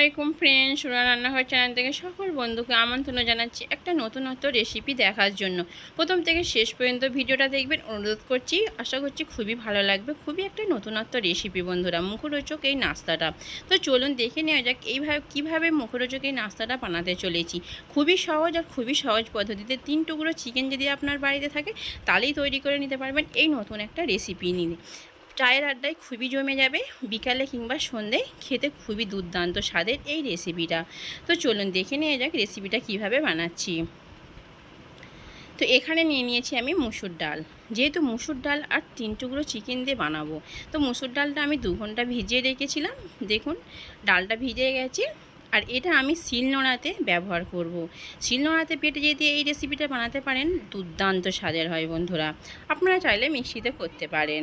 আলাইকুম ফ্রেন্ড সুরা রান্নাঘর চ্যানেল থেকে সকল বন্ধুকে আমন্ত্রণ জানাচ্ছি একটা নতুনত্ব রেসিপি দেখার জন্য। প্রথম থেকে শেষ পর্যন্ত ভিডিওটা দেখবেন, অনুরোধ করছি, আশা করছি খুবই ভালো লাগবে, খুবই একটা নতুনত্ব রেসিপি বন্ধুরা, মুখরোচক এই নাস্তাটা। তো চলুন দেখে নেওয়া যাক এইভাবে কীভাবে মুখরোচক এই নাস্তাটা বানাতে চলেছি। খুবই সহজ আর খুবই সহজ পদ্ধতিতে তিন টুকরো চিকেন যদি আপনার বাড়িতে থাকে, তাহলেই তৈরি করে নিতে পারবেন এই নতুন একটা রেসিপি নিয়ে। চায়ের আড্ডায় খুবই জমে যাবে, বিকালে কিংবা সন্ধে খেতে খুবই দুর্দান্ত স্বাদের এই রেসিপিটা। তো চলুন দেখে নিয়ে যাক রেসিপিটা কীভাবে বানাচ্ছি। তো এখানে নিয়ে নিয়েছি আমি মুসুর ডাল। যেহেতু মুসুর ডাল আর তিন টুকরো চিকেন দিয়ে বানাবো, তো মুসুর ডালটা আমি দু ঘণ্টা ভিজিয়ে রেখেছিলাম। দেখুন, ডালটা ভিজে গেছে। আর এটা আমি শিলনোড়াতে ব্যবহার করব। শিলনোড়াতে পেটে যদি এই রেসিপিটা বানাতে পারেন, দুর্দান্ত স্বাদের হয় বন্ধুরা। আপনারা চাইলে মিক্সিতে করতে পারেন।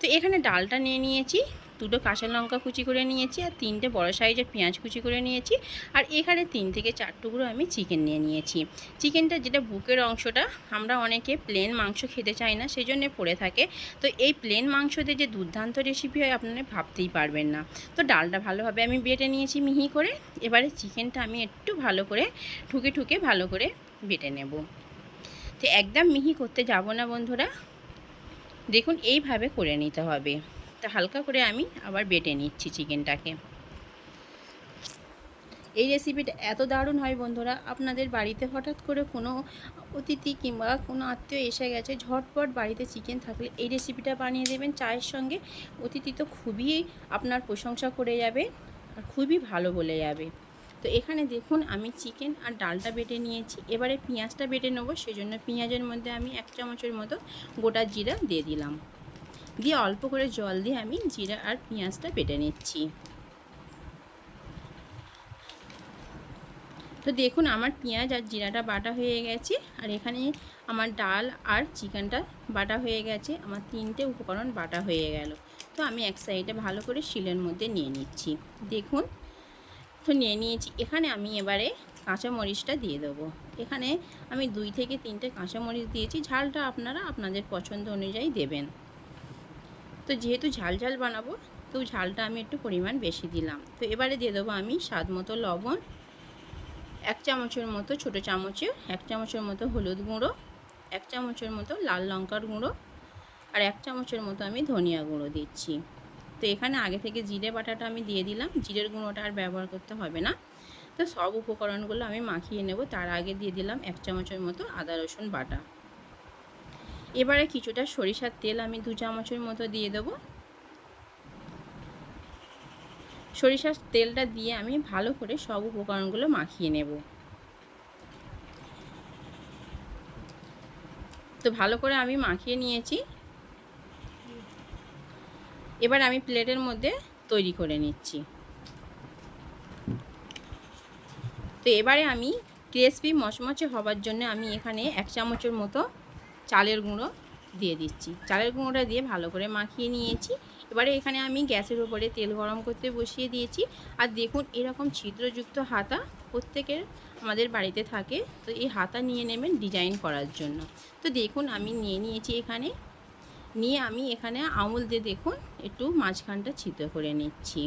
তো এখানে ডালটা নিয়ে নিয়েছি। দুটো কাঁচা লঙ্কা কুচি করে নিয়েছি আর তিনটে বড় সাইজের পেঁয়াজ কুচি করে নিয়েছি। আর এখানে তিন থেকে চার টুকরো আমি চিকেন নিয়ে নিয়েছি। চিকেনটা যেটা বুকের অংশটা, আমরা অনেকে প্লেন মাংস খেতে চাই না সেই জন্যে পড়ে থাকে। তো এই প্লেন মাংসতে যে দুর্দান্ত রেসিপি হয় আপনারা ভাবতেই পারবেন না। তো ডালটা ভালোভাবে আমি বেটে নিয়েছি মিহি করে। এবারে চিকেনটা আমি একটু ভালো করে ঠুকে ঠুকে ভালো করে বেটে নেব। তো একদম মিহি করতে যাব না বন্ধুরা। দেখুন, এইভাবে করে নিতে হবে। তা হালকা করে আমি আবার বেটে নিচ্ছি চিকেনটাকে। এই রেসিপিটা এত দারুণ হয় বন্ধুরা, আপনাদের বাড়িতে হঠাৎ করে কোনো অতিথি কিংবা কোনো আত্মীয় এসে গেছে, ঝটপট বাড়িতে চিকেন থাকলে এই রেসিপিটা বানিয়ে দেবেন। চায়ের সঙ্গে অতিথি তো খুবই আপনার প্রশংসা করে যাবে আর খুবই ভালো বলে যাবে। তো এখানে দেখুন, আমি চিকেন আর ডালটা বেটে নিয়েছি। এবারে পেঁয়াজটা বেটে নেব, সেজন্য পেঁয়াজের মধ্যে আমি এক চামচের মতো গোটা জিরা দিয়ে দিলাম। দিয়ে অল্প করে জল দিয়ে আমি জিরা আর পেঁয়াজটা বেটে নিচ্ছি। তো দেখুন আমার পেঁয়াজ আর জিরাটা বাটা হয়ে গেছে, আর এখানে আমার ডাল আর চিকেনটা বাটা হয়ে গেছে, আমার তিনটে উপকরণ বাটা হয়ে গেল। তো আমি এক সাইডে ভালো করে শিলের মধ্যে নিয়ে নিচ্ছি। দেখুন, তো নিয়ে নিয়েছি। এখানে আমি এবারে কাঁচামরিচটা দিয়ে দেবো। এখানে আমি দুই থেকে তিনটে কাঁচামরিচ দিয়েছি, ঝালটা আপনারা আপনাদের পছন্দ অনুযায়ী দেবেন। তো যেহেতু ঝাল ঝাল বানাবো, তো ঝালটা আমি একটু পরিমাণ বেশি দিলাম। তো এবারে দিয়ে দেবো আমি স্বাদ মতো লবণ, এক চামচের মতো ছোটো চামচে, এক চামচের মতো হলুদ গুঁড়ো, এক চামচের মতো লাল লঙ্কার গুঁড়ো আর এক চামচের মতো আমি ধনিয়া গুঁড়ো দিচ্ছি। তো এখানে আগে থেকে জিরে বাটাটা আমি দিয়ে দিলাম, জিরের গুঁড়োটা আর ব্যবহার করতে হবে না। তো সব উপকরণগুলো আমি মাখিয়ে নেব, তার আগে দিয়ে দিলাম এক চামচের মতো আদা রসুন বাটা। এবারে কিছুটা সরিষার তেল আমি দু চামচের মতো দিয়ে দেবো। সরিষার তেলটা দিয়ে আমি ভালো করে সব উপকরণগুলো মাখিয়ে নেব। তো ভালো করে আমি মাখিয়ে নিয়েছি। এবার আমি প্লেটের মধ্যে তৈরি করে নিচ্ছি। তো এবারে আমি ক্রিসপি মচমচে হবার জন্য আমি এখানে এক চামচের মতো চালের গুঁড়ো দিয়ে দিচ্ছি। চালের গুঁড়োটা দিয়ে ভালো করে মাখিয়ে নিয়েছি। এবারে এখানে আমি গ্যাসের উপরে তেল গরম করতে বসিয়ে দিয়েছি। আর দেখুন, এরকম ছিদ্রযুক্ত হাতা প্রত্যেকের আমাদের বাড়িতে থাকে। তো এই হাতা নিয়ে নেবেন ডিজাইন করার জন্য। তো দেখুন, আমি নিয়ে নিয়েছি এখানে। নিয়ে আমি এখানে আমুল দিয়ে দেখুন, একটু মাঝখানটা ছিদ্র করে নিচ্ছি।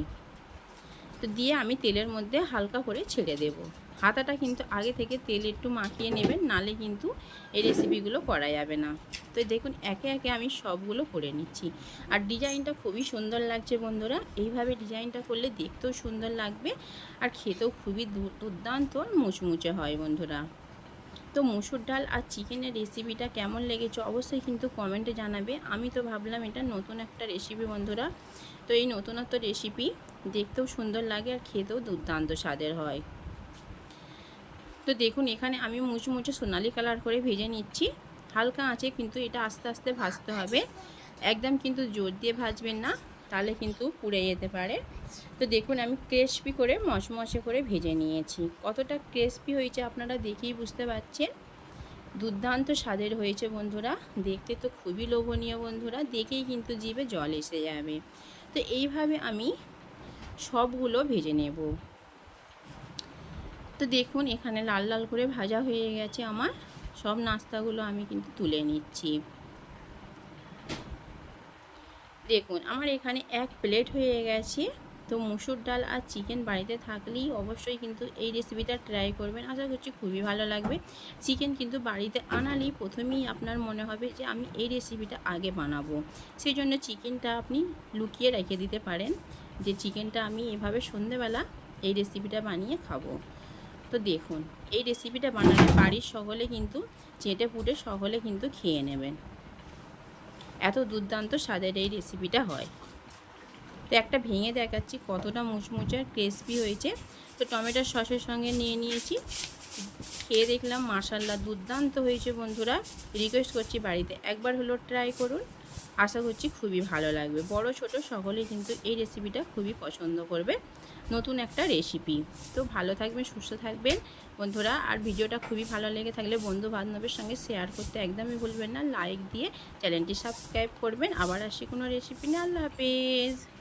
তো দিয়ে আমি তেলের মধ্যে হালকা করে ছেড়ে দেব। হাতাটা কিন্তু আগে থেকে তেল একটু মাখিয়ে নেবেন, নালে কিন্তু এই রেসিপিগুলো করা যাবে না। তো দেখুন, একে একে আমি সবগুলো করে নিচ্ছি। আর ডিজাইনটা খুবই সুন্দর লাগছে বন্ধুরা। এইভাবে ডিজাইনটা করলে দেখতেও সুন্দর লাগবে আর খেতেও খুবই দুর্দান্ত মুচমুচে হয় বন্ধুরা। তো মুসুর ডাল আর চিকেনের রেসিপিটা কেমন লেগেছে অবশ্যই কিন্তু কমেন্টে জানাবে। আমি তো ভাবলাম এটা নতুন একটা রেসিপি বন্ধুরা। তো এই নতুনত্ব রেসিপি দেখতেও সুন্দর লাগে আর খেতেও দুর্দান্ত স্বাদের হয়। তো দেখুন, এখানে আমি মুচমুচে সোনালি কালার করে ভেজে নিচ্ছি। হালকা আঁচে কিন্তু এটা আস্তে আস্তে ভাজতে হবে। একদম কিন্তু জোর দিয়ে ভাজবেন না, তাহলে কিন্তু পুড়ে যেতে পারে। তো দেখুন, আমি ক্রেসপি করে মশমশে করে ভেজে নিয়েছি। কতটা ক্রেসপি হয়েছে আপনারা দেখেই বুঝতে পারছেন। দুর্দান্ত স্বাদের হয়েছে বন্ধুরা। দেখতে তো খুবই লোভনীয় বন্ধুরা, দেখেই কিন্তু জিভে জল এসে যাবে। তো এইভাবে আমি সবগুলো ভেজে নেব। তো দেখুন, এখানে লাল লাল করে ভাজা হয়ে গেছে আমার। সব নাস্তাগুলো আমি কিন্তু তুলে নিচ্ছি। দেখুন, আমার এখানে এক প্লেট হয়ে গেছে। তো মুসুর ডাল আর চিকেন বাড়িতে থাকলেই অবশ্যই কিন্তু এই রেসিপিটা ট্রাই করবেন। আশা করছি খুবই ভালো লাগবে। চিকেন কিন্তু বাড়িতে আনালেই প্রথমেই আপনার মনে হবে যে, আমি এই রেসিপিটা আগে বানাবো। সেই জন্য চিকেনটা আপনি লুকিয়ে রেখে দিতে পারেন। যে চিকেনটা আমি এভাবে সন্ধেবেলা এই রেসিপিটা বানিয়ে খাব। তো দেখুন, এই রেসিপিটা বানালে বাড়ির সকলে কিন্তু চেটে ফুটে সকলে কিন্তু খেয়ে নেবেন। এত দুর্দান্ত স্বাদের এই রেসিপিটা হয়। তো একটা ভেঙে দেখাচ্ছি, কতটা মুচমুচে আর ক্রিসপি হয়েছে। তো টমেটোর সসের সঙ্গে নিয়ে নিয়েছি। খেয়ে দেখলাম মাসাল্লা দুর্দান্ত হয়েছে বন্ধুরা। রিকোয়েস্ট করছি বাড়িতে একবার হলো ট্রাই করুন। আশা করছি খুবই ভালো লাগবে। বড়, ছোট সকলে কিন্তু এই রেসিপিটা খুবই পছন্দ করবে। নতুন একটা রেসিপি তো ভালো থাকবেন, সুস্থ থাকবেন। বন্ধুরা, আর ভিডিওটা খুবই ভালো লেগে থাকলে বন্ধু বান্ধবের সঙ্গে শেয়ার করতে একদমই ভুলবেন না। লাইক দিয়ে চ্যানেলটি সাবস্ক্রাইব করবেন। আবার আসি কোনো রেসিপি নিয়ে। আল্লাহ হাফেজ।